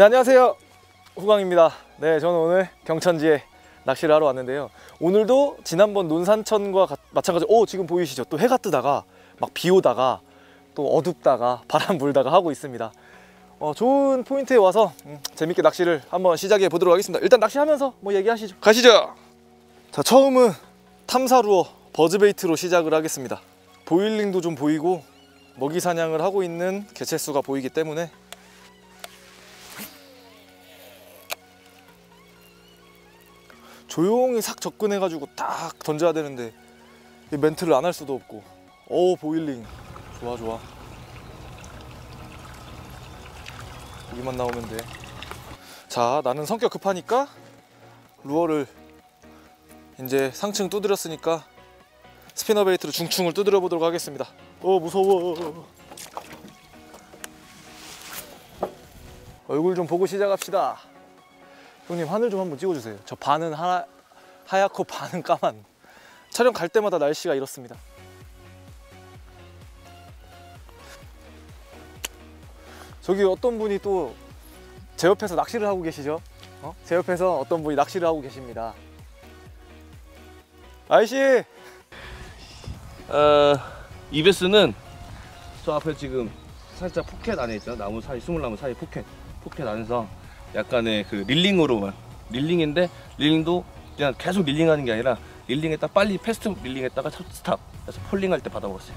네 안녕하세요. 후광입니다. 네 저는 오늘 경천지에 낚시를 하러 왔는데요. 오늘도 지난번 논산천과 가- 마찬가지로 오 지금 보이시죠? 또 해가 뜨다가 막 비 오다가 또 어둡다가 바람 불다가 하고 있습니다. 어, 좋은 포인트에 와서 음, 재밌게 낚시를 한번 시작해 보도록 하겠습니다. 일단 낚시하면서 뭐 얘기하시죠. 가시죠. 자 처음은 탐사루어 버즈베이트로 시작을 하겠습니다. 보일링도 좀 보이고 먹이 사냥을 하고 있는 개체수가 보이기 때문에 조용히 싹 접근해가지고 딱 던져야 되는데 이 멘트를 안 할 수도 없고. 오 보일링. 좋아 좋아. 고기만 나오면 돼자 나는 성격 급하니까 루어를 이제 상층 두드렸으니까 스피너 베이트로 중충을 두드려 보도록 하겠습니다. 어 무서워. 얼굴 좀 보고 시작합시다 형님 하늘 좀 한번 찍어주세요. 저 반은 하, 하얗고 반은 까만. 촬영 갈 때마다 날씨가 이렇습니다. 저기 어떤 분이 또 제 옆에서 낚시를 하고 계시죠? 어? 제 옆에서 어떤 분이 낚시를 하고 계십니다. 아이씨, 어, 이베스는 저 앞에 지금 살짝 포켓 안에 있죠. 나무 사이, 스물 나무 사이 포켓. 포켓 안에서 약간의 그 릴링으로만. 릴링인데, 릴링도 그냥 계속 릴링하는 게 아니라, 릴링했다 빨리 패스트 릴링했다가 첫 스탑. 그래서 폴링할 때 받아먹었어요.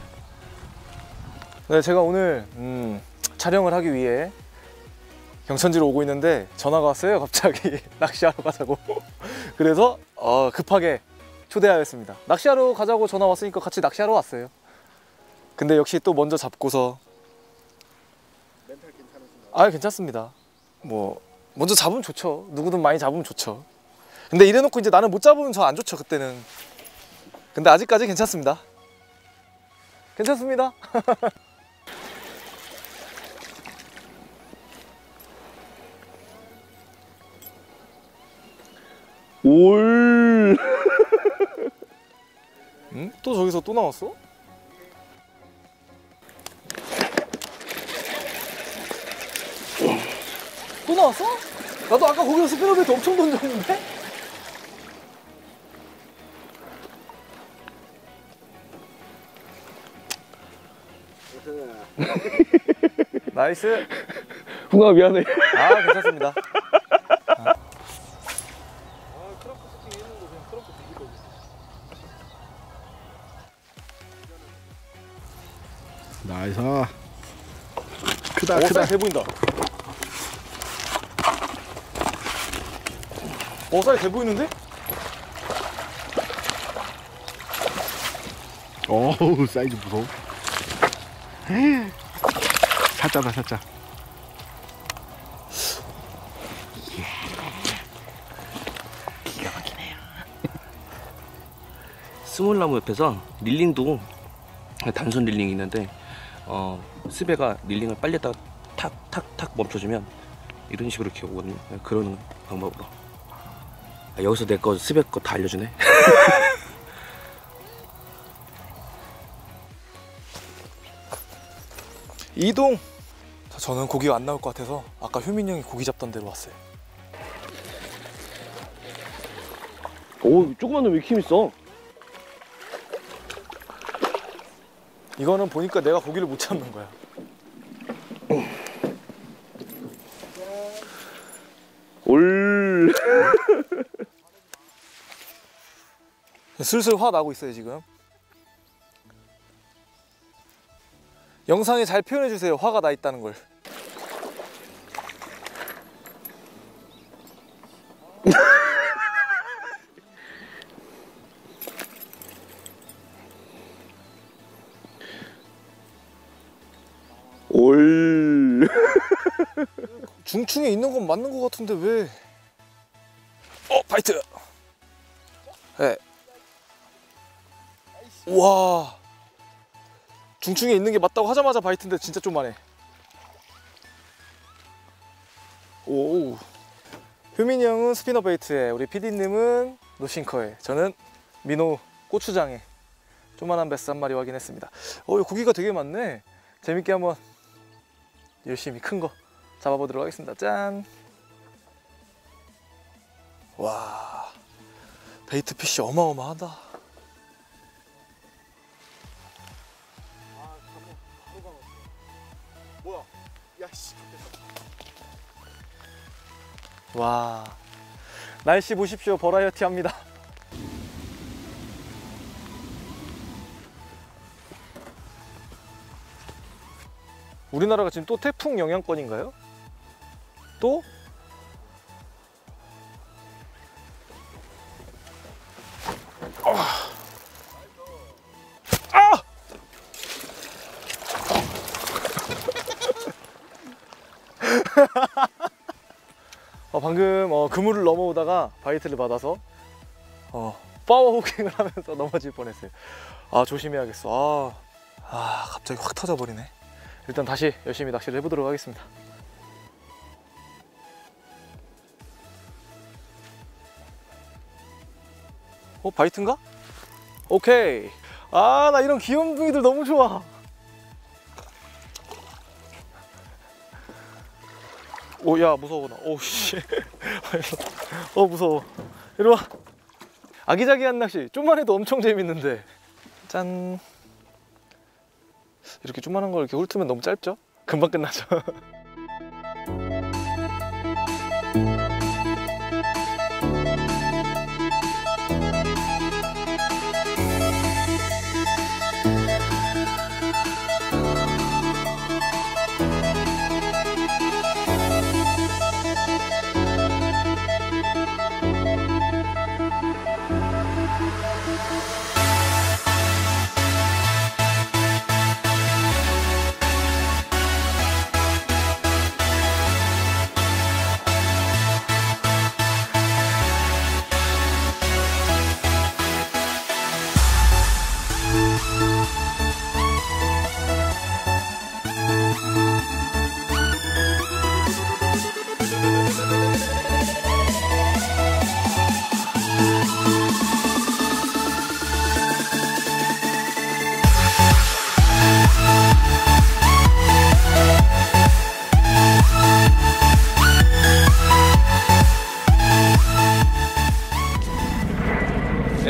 네, 제가 오늘 음, 촬영을 하기 위해 경천지로 오고 있는데 전화가 왔어요. 갑자기 낚시하러 가자고. 그래서 어, 급하게 초대하였습니다. 낚시하러 가자고 전화 왔으니까 같이 낚시하러 왔어요. 근데 역시 또 먼저 잡고서 아 괜찮습니다. 뭐 먼저 잡으면 좋죠. 누구든 많이 잡으면 좋죠. 근데 이래놓고 이제 나는 못 잡으면 저 안 좋죠 그때는. 근데 아직까지 괜찮습니다. 괜찮습니다. 올. 응? 또 저기서 또 나왔어? 또 나왔어? 나도 아까 거기서 스피너베이트 엄청 던졌는데? 나이스. 후가 미안해. 아 괜찮습니다. 나이스 크다 오, 크다 돼 보인다. 오, 사이즈 돼 보이는데? 어우 사이즈 무서워. 사짜다 사짜 스물나무 옆에서 릴링도 단순 릴링이 있는데 어, 스베가 릴링을 빨리 했다가 탁탁 탁 멈춰주면 이런 식으로 이렇게 오거든요. 그런 방법으로 아, 여기서 내 거 스베 거다 알려주네 이동. 자, 저는 고기가 안 나올 것 같아서 아까 효민 형이 고기 잡던 데로 왔어요. 오 조그만 놈왜 이렇게 힘있어 이거는 보니까 내가 고기를 못 잡는 거야. 슬슬 화 나고 있어요 지금. 영상에 잘 표현해 주세요. 화가 나 있다는 걸. 올. 중충에 있는 건 맞는 것 같은데 왜? 어 파이트. 네. 와. 중충에 있는 게 맞다고 하자마자 바이트인데 진짜 좀만해. 오. 효민이 형은 스피너 베이트에 우리 PD님은 노싱커에 저는 민호 고추장에 조만한 베스 한 마리 확인했습니다. 어, 이 고기가 되게 많네. 재밌게 한번 열심히 큰 거 잡아보도록 하겠습니다. 짠. 와, 베이트 피쉬 어마어마하다. 뭐야? 야씨. 와, 날씨 보십시오. 버라이어티 합니다. 우리나라가 지금 또 태풍 영향권인가요? 또? 어, 방금 어, 그물을 넘어오다가 바이트를 받아서 어, 파워 호킹을 하면서 넘어질 뻔했어요. 아 조심해야겠어. 아, 아 갑자기 확 터져버리네. 일단 다시 열심히 낚시를 해보도록 하겠습니다. 어 바이트인가? 오케이. 아 나 이런 귀염 둥이들 너무 좋아. 오 야 무서워 나. 오씨. 어 무서워. 이리 와. 아기자기한 낚시. 좀만 해도 엄청 재밌는데. 짠. 이렇게 조그만한 걸 이렇게 훑으면 너무 짧죠? 금방 끝나죠.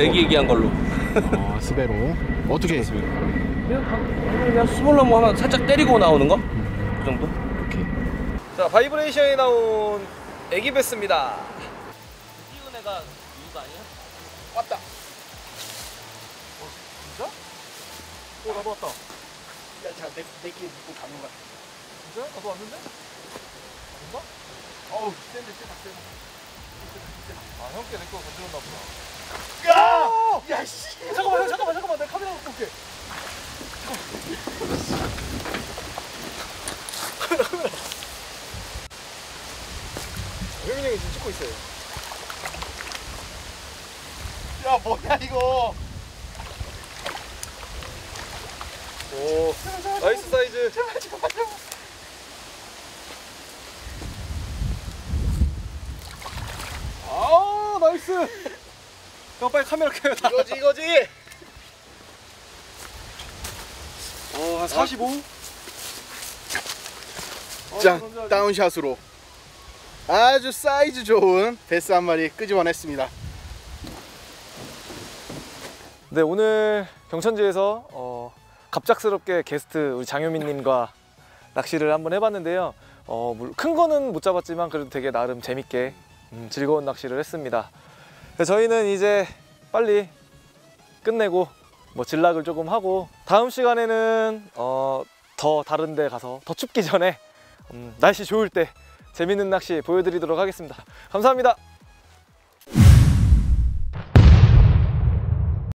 애기 얘기한 걸로. 어, 스베로. 어떻게? 그냥 방- 그냥 스몰라모 하나 살짝 때리고 나오는 거? 그 정도? 오케이. 자 바이브레이션이 나온 애기 베스입니다. 띄운 애가 이거 아니야? 왔다. 어, 진짜? 오 나도 왔다. 야, 자, 내, 내끼 믿고 가는 거야. 진짜? 나도 왔는데? 뭔가? 어우, 센데, 세다, 세다. 아 형께 내거 건드렸나 보다. 야! 야, 씨! 잠깐만 형 잠깐만 잠깐만 내가 카메라 갖고 올게. 효민이 형이 지금 찍고 있어요. 야, 뭐야, 이거! 오 나이스 사이즈. 아 나이스. 형 빨리 카메라 켜요. 다. 이거지, 이거지! 어, 한 45? 짠, 다운샷으로. 아주 사이즈 좋은 베스 한 마리 끄집어냈습니다. 네, 오늘 경천지에서 어, 갑작스럽게 게스트 우리 장효민님과 낚시를 한번 해봤는데요. 어, 물- 큰 거는 못 잡았지만 그래도 되게 나름 재밌게 음, 즐거운 낚시를 했습니다. 네, 저희는 이제 빨리 끝내고 뭐 진락을 조금 하고 다음 시간에는 어, 더 다른 데 가서 더 춥기 전에 음, 날씨 좋을 때 재밌는 낚시 보여드리도록 하겠습니다. 감사합니다.